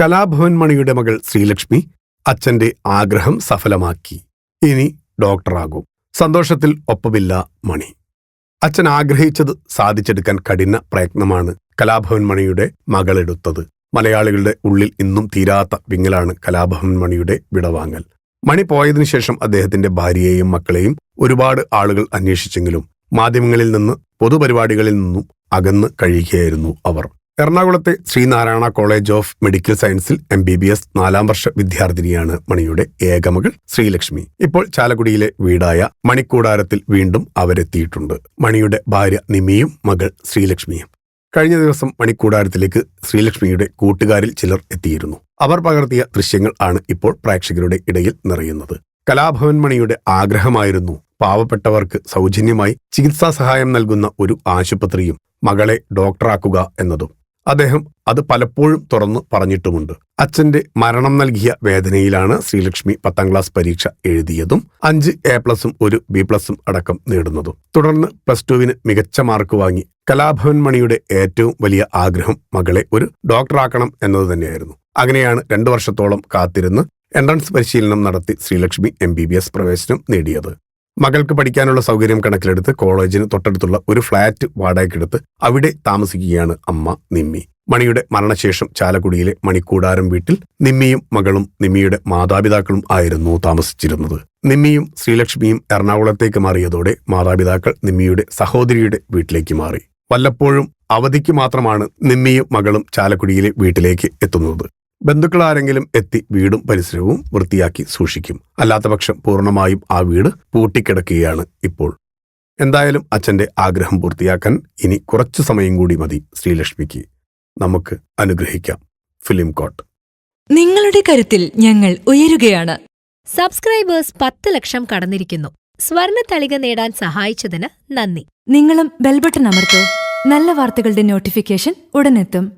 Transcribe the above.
കലാഭവൻ മണിയുടെ മകൾ ശ്രീലക്ഷ്മി അച്ഛന്റെ ആഗ്രഹം സഫലമാക്കി. ഇനി ഡോക്ടറാകും. സന്തോഷത്തിൽ ഒപ്പമില്ല മണി. അച്ഛൻ ആഗ്രഹിച്ചത് സാധിച്ചെടുക്കാൻ കഠിന പ്രയത്നമാണ് കലാഭവൻ മണിയുടെ മകളെടുത്തത് മലയാളികളുടെ ഉള്ളിൽ ഇന്നും തീരാത്ത വിങ്ങലാണ് കലാഭവൻ മണിയുടെ വിടവാങ്ങൽ. മണി പോയതിനു ശേഷം അദ്ദേഹത്തിന്റെ ഭാര്യയെയും മക്കളെയും ഒരുപാട് ആളുകൾ അന്വേഷിച്ചെങ്കിലും മാധ്യമങ്ങളിൽ നിന്ന് പൊതുപരിപാടികളിൽ നിന്നും അകന്ന് കഴിയുകയായിരുന്നു അവർ. എറണാകുളത്തെ ശ്രീനാരായണ കോളേജ് ഓഫ് മെഡിക്കൽ സയൻസിൽ എം ബി ബി എസ് നാലാം വർഷ വിദ്യാർത്ഥിനിയാണ് മണിയുടെ ഏകമകൾ ശ്രീലക്ഷ്മി. ഇപ്പോൾ ചാലക്കുടിയിലെ വീടായ മണിക്കൂടാരത്തിൽ വീണ്ടും അവരെത്തിയിട്ടുണ്ട്. മണിയുടെ ഭാര്യ നിമിയും മകൾ ശ്രീലക്ഷ്മിയും. കഴിഞ്ഞ ദിവസം മണിക്കൂടാരത്തിലേക്ക് ശ്രീലക്ഷ്മിയുടെ കൂട്ടുകാരിൽ ചിലർ എത്തിയിരുന്നു. അവർ പകർത്തിയ ദൃശ്യങ്ങൾ ആണ് ഇപ്പോൾ പ്രേക്ഷകരുടെ ഇടയിൽ നിറയുന്നത്. കലാഭവൻ മണിയുടെ ആഗ്രഹമായിരുന്നു പാവപ്പെട്ടവർക്ക് സൗജന്യമായി ചികിത്സാ സഹായം നൽകുന്ന ഒരു ആശുപത്രിയും മകളെ ഡോക്ടറാക്കുക എന്നതും. അദ്ദേഹം അത് പലപ്പോഴും തുറന്നു പറഞ്ഞിട്ടുമുണ്ട്. അച്ഛന്റെ മരണം നൽകിയ വേദനയിലാണ് ശ്രീലക്ഷ്മി പത്താം ക്ലാസ് പരീക്ഷ എഴുതിയതും അഞ്ച് എ പ്ലസും ഒരു ബി പ്ലസും അടക്കം നേടുന്നതും. തുടർന്ന് പ്ലസ് ടുവിന് മികച്ച മാർക്ക് വാങ്ങി കലാഭവൻ മണിയുടെ ഏറ്റവും വലിയ ആഗ്രഹം മകളെ ഒരു ഡോക്ടറാക്കണം എന്നത് തന്നെയായിരുന്നു. അങ്ങനെയാണ് രണ്ടു വർഷത്തോളം കാത്തിരുന്ന് എൻട്രൻസ് പരിശീലനം നടത്തി Sreelakshmi M B B S പ്രവേശനം നേടിയത്. മകൾക്ക് പഠിക്കാനുള്ള സൗകര്യം കണക്കിലെടുത്ത് കോളേജിന് തൊട്ടടുത്തുള്ള ഒരു ഫ്ളാറ്റ് വാടകയ്ക്കെടുത്ത് അവിടെ താമസിക്കുകയാണ് അമ്മ നിമ്മി. മണിയുടെ മരണശേഷം ചാലക്കുടിയിലെ മണിക്കൂടാരം വീട്ടിൽ നിമ്മിയും മകളും നിമ്മിയുടെ മാതാപിതാക്കളും ആയിരുന്നു താമസിച്ചിരുന്നത്. നിമ്മിയും ശ്രീലക്ഷ്മിയും എറണാകുളത്തേക്ക് മാറിയതോടെ മാതാപിതാക്കൾ നിമ്മിയുടെ സഹോദരിയുടെ വീട്ടിലേക്ക് മാറി. വല്ലപ്പോഴും അവധിക്ക് മാത്രമാണ് നിമ്മിയും മകളും ചാലക്കുടിയിലെ വീട്ടിലേക്ക് എത്തുന്നത്. ബന്ധുക്കൾ ആരെങ്കിലും എത്തി വീടും പരിസരവും വൃത്തിയാക്കി സൂക്ഷിക്കും. അല്ലാത്തപക്ഷം പൂർണമായും ആ വീട് പൂട്ടിക്കിടക്കുകയാണ് ഇപ്പോൾ. എന്തായാലും അച്ഛന്റെ ആഗ്രഹം പൂർത്തിയാക്കാൻ ഇനി കുറച്ചു സമയം കൂടി മതി ശ്രീലക്ഷ്മിക്ക്. നമുക്ക് അനുഗ്രഹിക്കാം ഫിലിം കോട്ട്. നിങ്ങളുടെ കരുത്തിൽ ഞങ്ങൾ ഉയരുകയാണ്. സബ്സ്ക്രൈബേഴ്സ് പത്ത് ലക്ഷം കടന്നിരിക്കുന്നു. സ്വർണ തളിക നേടാൻ സഹായിച്ചതിന് നന്ദി. നിങ്ങളും ബെൽബട്ടൺ അമർത്തോ. നല്ല വാർത്തകളുടെ നോട്ടിഫിക്കേഷൻ ഉടനെത്തും.